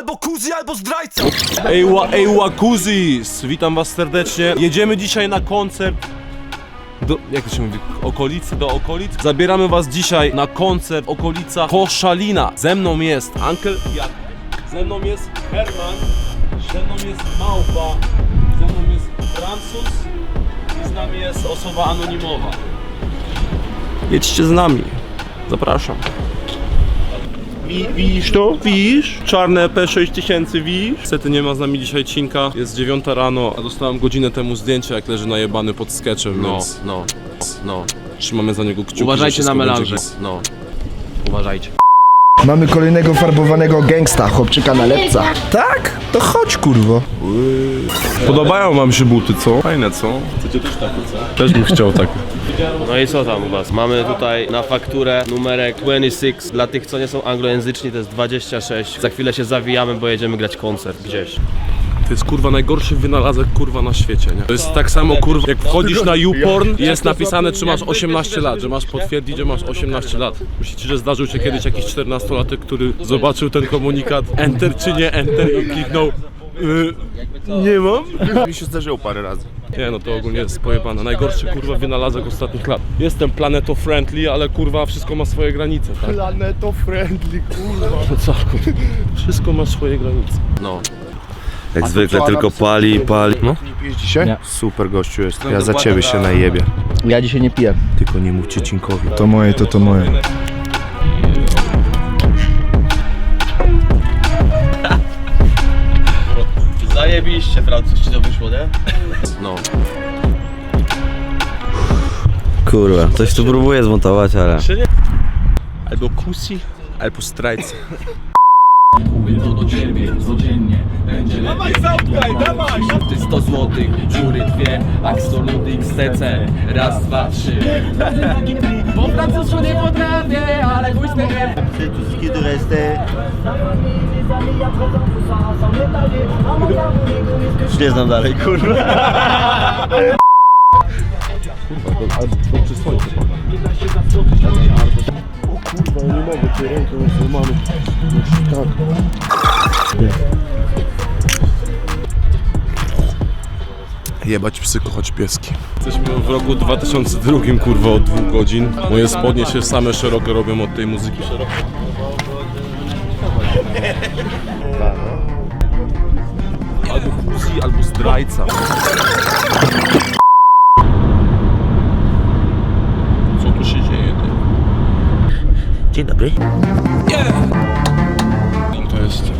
albo kuzi, albo zdrajca ejła, kuzis! Witam was serdecznie. Jedziemy dzisiaj na koncert. Do, jak to się mówi? Okolicy do okolic. Zabieramy was dzisiaj na koncert w okolicach Koszalina. Ze mną jest Uncle Jak. Ze mną jest Herman. Ze mną jest Małpa. Ze mną jest Francuz. I z nami jest osoba anonimowa. Jedźcie z nami. Zapraszam. Wi- Widzisz to? Widzisz? Czarne P6000 widzisz? Niestety nie ma z nami dzisiaj Cinka. Jest dziewiąta rano, a dostałem godzinę temu zdjęcie, jak leży najebany pod sketchem, No, więc no, no. trzymamy za niego kciuki, Uważajcie że na wszystko będzie melanże. git. No. Uważajcie. Mamy kolejnego farbowanego gangsta, chłopczyka na lepca. Tak? To chodź kurwo. Podobają wam się buty, co? Fajne, co? Chcecie też takie, co? Też bym chciał tak. No i co tam u was? Mamy tutaj na fakturę numerek 26. Dla tych, co nie są anglojęzyczni, to jest 26. Za chwilę się zawijamy, bo jedziemy grać koncert gdzieś. To jest kurwa najgorszy wynalazek kurwa na świecie, nie? To jest tak samo kurwa, jak wchodzisz na YouPorn jest napisane, czy masz 18 lat, że masz potwierdzić, że masz 18 lat. Myślicie, że zdarzył się kiedyś jakiś 14-latek, który zobaczył ten komunikat, enter czy nie enter i kliknął y, nie mam? Mi się zdarzyło parę razy. Nie no to ogólnie jest pojebane. Najgorszy kurwa wynalazek ostatnich lat. Jestem planeto friendly, ale kurwa wszystko ma swoje granice, tak? Planeto friendly, kurwa. No co kurwa? Wszystko ma swoje granice. No. Jak zwykle tylko pali i pali. No. Nie pijesz dzisiaj? Nie. Super gościu jest. Ja za ciebie się najebie. Ja dzisiaj nie piję. Tylko nie mówcie Cinkowi. To moje, to to moje. Zajebiście, Francuz, ci to wyszło, nie? No. Kurwa, coś tu próbuję zmontować, ale... Albo kusi, albo strajcy. Ty 100 złotych, dziury dwie, Axolotix, CC, raz, dwa, trzy. Po francusku nie potrafię, ale chuj z tym. Już nie znam dalej, kurwa. Jebać psyko, choć pieski. Jesteśmy w roku 2002, kurwa, od dwóch godzin. Moje spodnie się same szeroko robią od tej muzyki. Albo kusi, albo zdrajca. Co tu się dzieje? Dzień dobry. To jest...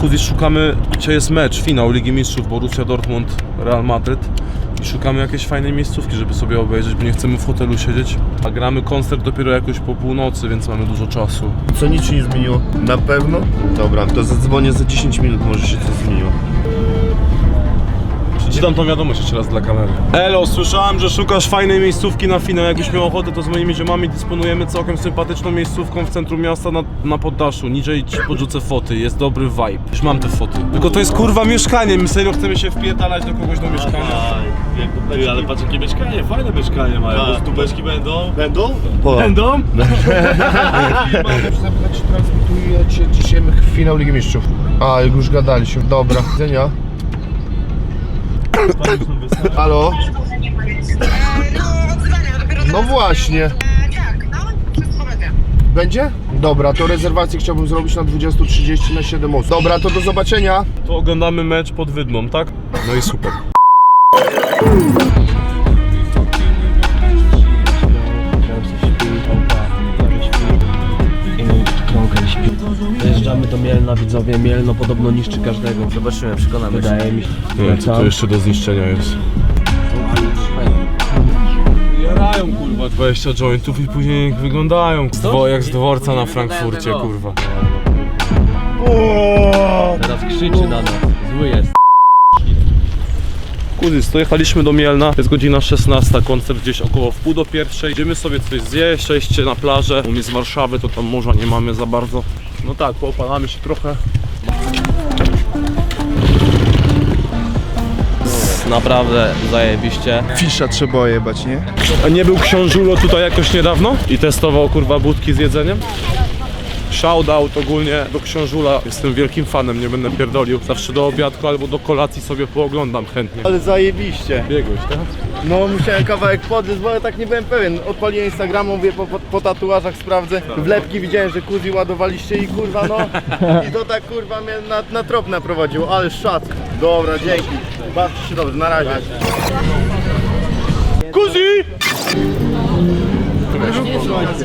Kiedyś szukamy, gdzie jest mecz, finał Ligi Mistrzów Borussia Dortmund, Real Madryt. Szukamy jakiejś fajnej miejscówki, żeby sobie obejrzeć, bo nie chcemy w hotelu siedzieć. A gramy koncert dopiero jakoś po północy, więc mamy dużo czasu. Co nic się nie zmieniło? Na pewno? Dobra, to zadzwonię za 10 minut, może się coś zmieniło. Przeczytam tą wiadomość jeszcze raz dla kamery. Elo, słyszałem, że szukasz fajnej miejscówki na finał. Jakbyś miał ochotę, to z moimi ziomami dysponujemy całkiem sympatyczną miejscówką w centrum miasta na, na poddaszu. Niżej ci podrzucę foty, jest dobry vibe. Już mam te foty. Tylko to jest kurwa mieszkanie, my serio chcemy się wpierdalać do kogoś do mieszkania. Ty, ale patrz jakie mieszkanie, fajne mieszkanie mają, bo tubeczki będą. Będą? Będą? Zapytać, czy transmitujecie dzisiaj finał Ligi Mistrzów. A, jak już gadaliśmy. Dobra, widzenia. Halo? No właśnie. Będzie? Dobra, to rezerwację chciałbym zrobić na 20.30 na 7 osób. Dobra, to do zobaczenia. To oglądamy mecz pod Wydmą, tak? No i super. Mielna, widzowie. Mielno podobno niszczy każdego. Zobaczymy, przekonamy się. Wydaje mi się. Nie, co to jeszcze do zniszczenia jest? Jarają kurwa 20 jointów i później wyglądają dwo, jak z dworca na Frankfurcie kurwa. Teraz krzyczy na nas. Zły jest. Kuzys, to jechaliśmy do Mielna, jest godzina 16, koncert gdzieś około w pół do pierwszej. Idziemy sobie coś zjeść, przejście na plażę. U mnie z Warszawy to tam morza nie mamy za bardzo. No tak, poopalamy się trochę. Naprawdę zajebiście. Fisza trzeba jebać, nie? A nie był książulo tutaj jakoś niedawno? I testował kurwa budki z jedzeniem? Shoutout ogólnie do Książula. Jestem wielkim fanem, nie będę pierdolił. Zawsze do obiadku albo do kolacji sobie pooglądam chętnie. Ale zajebiście. Biegłeś, tak? No musiałem kawałek podlec, bo ja tak nie byłem pewien. Odpaliłem Instagrama, mówię po, po, po tatuażach sprawdzę. Wlepki widziałem, że kuzi ładowaliście i kurwa no. I to tak kurwa mnie na, na trop naprowadziło, ale szat. Dobra, dzięki. Bawcie się dobrze, na razie. Kuzi!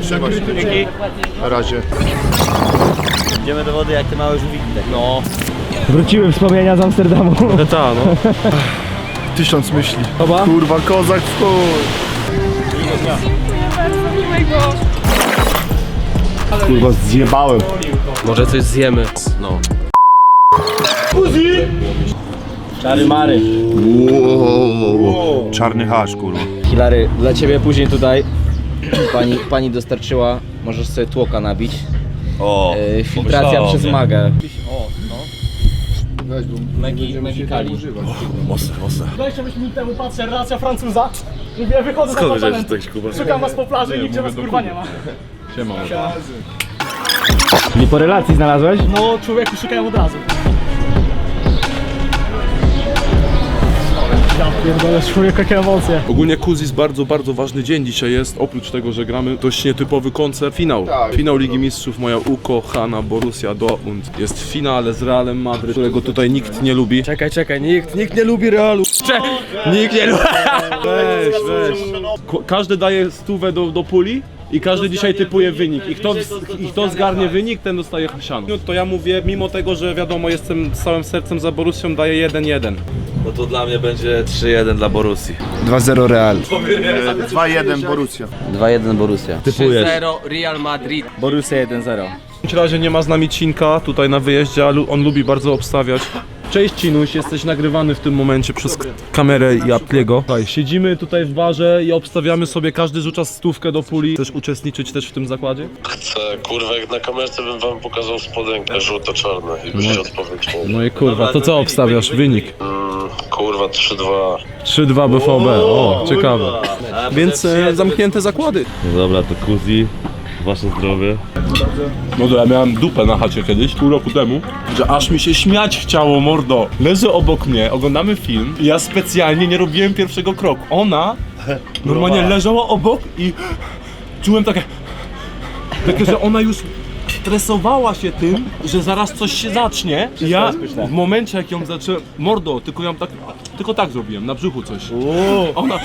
Trzeba się Dzięki. Na razie. Idziemy do wody jak te małe żółwiki. No, Wróciły wspomnienia z Amsterdamu. ta, no. Tysiąc myśli. Kurwa, kozak w chuj. Kurwa, zjebałem. Może coś zjemy. No. Czary Mary. Czarny hasz, kurwa. Hilary, dla ciebie później tutaj pani, pani dostarczyła, możesz sobie tłoka nabić. O, E, filtracja pomyślałem, przez nie? magę. Weź, bo Megi, Megi Kali. Mocne, mocne. 25 minut temu patrzę, relacja Francuza. Mówię, wychodzę Skąd na wiedziałeś, że tak Kuba? Szukam was po plaży i nigdzie was kurwa nie ma. Nie po relacji znalazłeś? No człowieku szukają od razu. Ja pierdolę, człowiek, jakie emocje. Ogólnie Kuzis bardzo, bardzo ważny dzień dzisiaj jest. Oprócz tego, że gramy dość nietypowy koncert. Finał. Tak. Finał Ligi Mistrzów. Moja ukochana Borussia Dortmund jest w finale z Realem Madryt, którego tutaj nikt nie lubi. Czekaj, czekaj, nikt, nikt nie lubi Realu. Nikt nie lubi. Weź, weź. Ko- Każdy daje stówę do, do puli i każdy dzisiaj typuje wynik. I kto, I kto zgarnie wynik, ten dostaje siano. No to ja mówię, mimo tego, że wiadomo, jestem z całym sercem za Borussią, daję 1-1. No to dla mnie będzie 3-1 dla Borussii. 2-0 Real. 2-1 Borussia. 2-1 Borussia. 3-0 Real Madrid. Borussia 1-0. W każdym razie nie ma z nami Cinka tutaj na wyjeździe, ale on lubi bardzo obstawiać. Cześć Cinuś, jesteś nagrywany w tym momencie przez kamerę i Apliego. Siedzimy tutaj w barze i obstawiamy sobie, każdy rzuca stówkę do puli. Chcesz uczestniczyć też w tym zakładzie? Chcę, kurwa, jak na kamerce bym wam pokazał spodenkę żółto-czarne i byście odpowiedzieli. No i kurwa, to co obstawiasz? Wynik? Mm, kurwa, 3-2. 3-2 BVB, o, ciekawe. Więc e, zamknięte zakłady. No dobra, to Kuzi, wasze zdrowie. No to ja miałem dupę na chacie kiedyś, pół roku temu, że aż mi się śmiać chciało, mordo. Leży obok mnie, oglądamy film i ja specjalnie nie robiłem pierwszego kroku. Ona normalnie leżała obok i czułem takie... Takie, że ona już stresowała się tym, że zaraz coś się zacznie. I ja w momencie jak ją zacząłem... Mordo, tylko ją tak... Tylko tak zrobiłem, na brzuchu coś. Ona...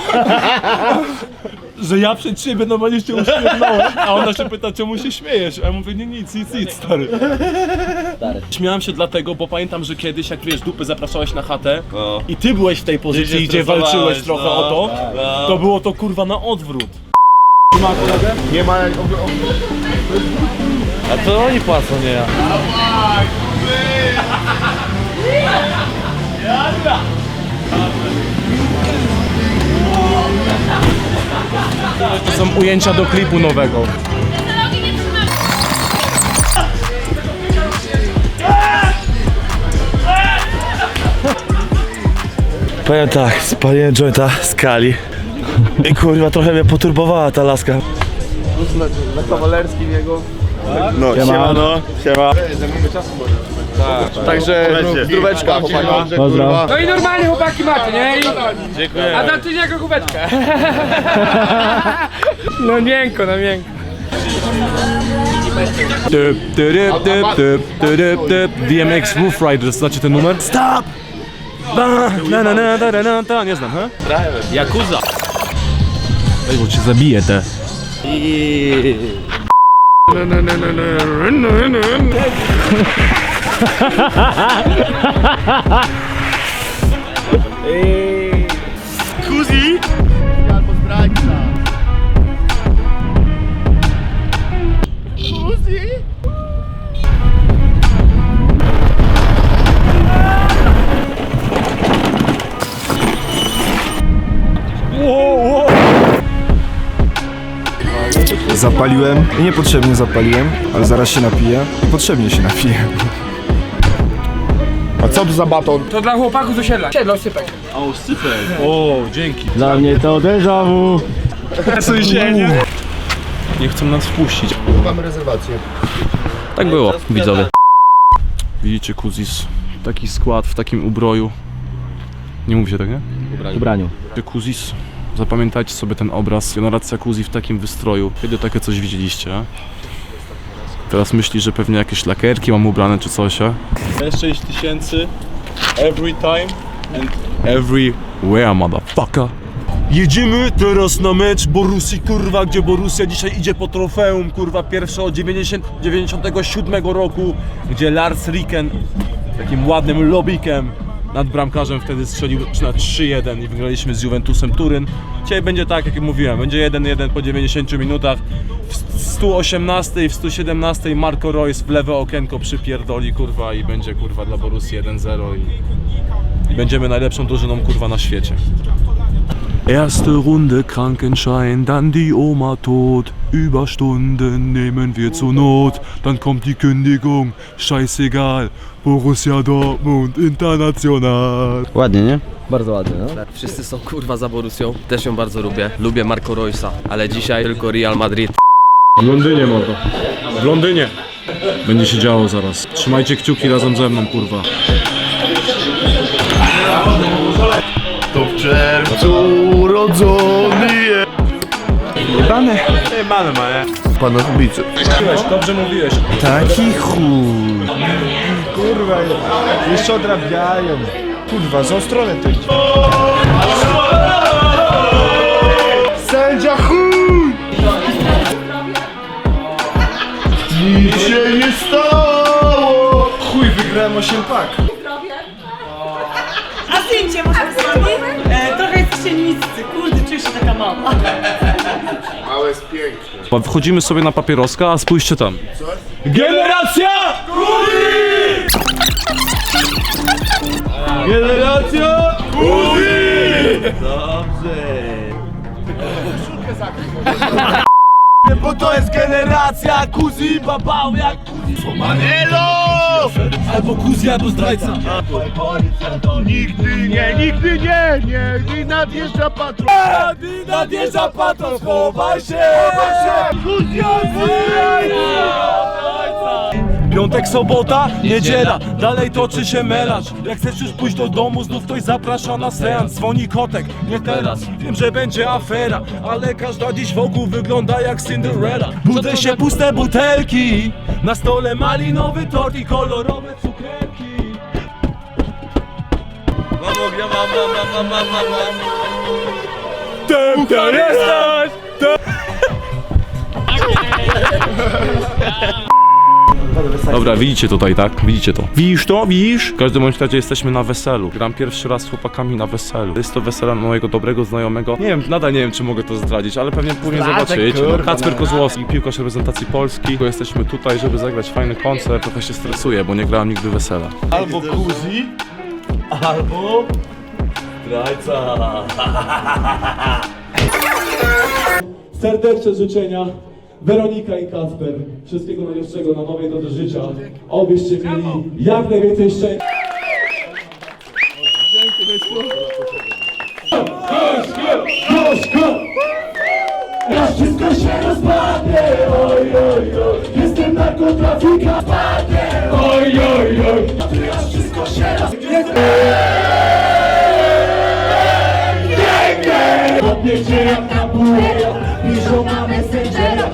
że ja przed siebie normalnie się uśmiechnąłem, a ona się pyta, czemu się śmiejesz? A ja mówię, nie nic, nic, nic, stary. Śmiałem się dlatego, bo pamiętam, że kiedyś, jak wiesz, dupy zapraszałeś na chatę No. i ty byłeś w tej pozycji, gdzie stresowałeś, walczyłeś trochę no. o to, No. to było to kurwa na odwrót. Nie ma jak... A to oni płacą, nie ja. To są ujęcia do klipu nowego. Powiem tak, spaliłem jointa z Kali. I kurwa, trochę mnie poturbowała ta laska. Na kawalerskim jego. No, siema, no, siema. Także zdróweczka, chłopaki. Kurwa. No i normalnie chłopaki macie, nie? Dziękuję. A dam ci jako kubeczkę. No miękko, no miękko. Typ, tyryp, typ, typ, tyryp, typ. DMX Roof Riders, znacie ten numer? Stop! Ba, na, na, na, da, da, na, da. Nie znam, he? Yakuza. Ej, bo cię zabiję te. Albo Zapaliłem i niepotrzebnie zapaliłem, ale zaraz się napiję i potrzebnie się napiję. A co to za baton? To dla chłopaków z osiedla. Siedlo, sypek. O, dzięki. Dla mnie to déjà vu. Nie chcą nas wpuścić. Mamy rezerwację. Tak było, widzowie. Widzicie Kuzis, taki skład w takim ubroju. Nie mówi się tak, nie? W ubraniu. Kuzis, zapamiętajcie sobie ten obraz. Generacja Kuzi w takim wystroju. Kiedy takie coś widzieliście? Teraz myśli, że pewnie jakieś lakierki mam ubrane czy coś, a? 6 tysięcy every time and everywhere, motherfucker. Jedziemy teraz na mecz Borussii, kurwa, gdzie Borussia dzisiaj idzie po trofeum, kurwa, pierwsze od 90, 97 roku, gdzie Lars Riken takim ładnym lobikiem nad bramkarzem wtedy strzelił na 3-1 i wygraliśmy z Juventusem Turyn. Dzisiaj będzie tak, jak mówiłem, będzie 1-1 po 90 minutach. W 118 i w 117 Marco Reus w lewe okienko przypierdoli, kurwa, i będzie, kurwa, dla Borussii 1-0 i, i będziemy najlepszą drużyną, kurwa, na świecie. Erste Runde Krankenschein, dann die Oma tot. Überstunden nehmen wir zur Not. Dann kommt die Kündigung, scheißegal. Borussia Dortmund International. Ładnie, nie? Bardzo ładny, no. Wszyscy są kurwa za Borussią. Też ją bardzo lubię. Lubię Marco Reus'a, ale dzisiaj tylko Real Madrid. W Londynie, mordo. W Londynie. Będzie się działo zaraz. Trzymajcie kciuki razem ze mną, kurwa. To w czerwcu urodzony jest. Jebane. Mamy, ma, nie? Pana ulicy. Mówiłeś, dobrze mówiłeś. Taki chuj. Kurwa, jeszcze odrabiają. Kurwa, złą stronę to idzie. Sędzia chuj! Nic się nie stało! Chuj, wygrałem 8 pak. A zdjęcie może zrobić? E, trochę jesteście niscy, kurde, czuję się taka mała. Jest piękne. Wchodzimy sobie na papieroska, a spójrzcie tam. Generacja! Generacja! Bo to jest generacja kuzi babał jak Manelo! Albo kuzja, albo zdrajca. Nigdy nie, nigdy nie, nie, i nadjeżdża patrol. nadjeżdża patrol, chowaj się! Piątek, sobota, niedziela, dalej toczy się melanż. Jak chcesz już pójść do domu, znów ktoś zaprasza na seans. Dzwoni kotek, nie teraz, wiem, że będzie afera Ale każda dziś wokół wygląda jak Cinderella. Budzę się puste butelki. Na stole malinowy tort i kolorowe cukierki. Tem, tem, jesteś! Dobra, widzicie tutaj, tak? Widzicie to. Widzisz to? Widzisz? W każdym bądź razie jesteśmy na weselu. Gram pierwszy raz z chłopakami na weselu. Jest to wesela mojego dobrego znajomego. Nie wiem, nadal nie wiem, czy mogę to zdradzić, ale pewnie później zobaczycie. No, Kacper Kozłowski, piłkarz reprezentacji Polski. Bo Jesteśmy tutaj, żeby zagrać fajny koncert. Trochę się stresuję, bo nie grałem nigdy wesela. Albo kuzi, albo... Zdrajca. Serdeczne życzenia. Weronika i Kacper. Wszystkiego najlepszego na nowej drodze życia. Obyście mieli jak najwięcej szczęścia. Raz wszystko się rozpadnie, oj, oj, oj, jestem narkotrafika, spadnie, oj, oj, oj, raz wszystko się rozpadnie, pięknie, podnieście jak na bułę, piszą na Messengera,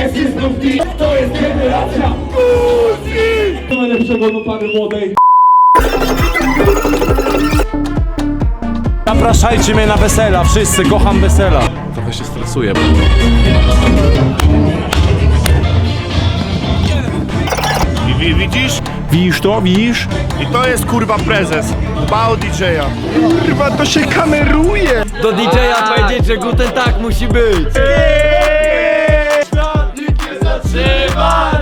jest znów dziś, to jest generacja Muzyki! Do najlepszego do pary młodej. Zapraszajcie mnie na wesela, wszyscy, kocham wesela. Trochę się stresuję. I widzisz? Widzisz to? Widzisz? I to jest kurwa prezes. Dba o DJ-a. Kurwa, to się kameruje! Do DJ-a powiedzieć, że guten tak musi być. Seba!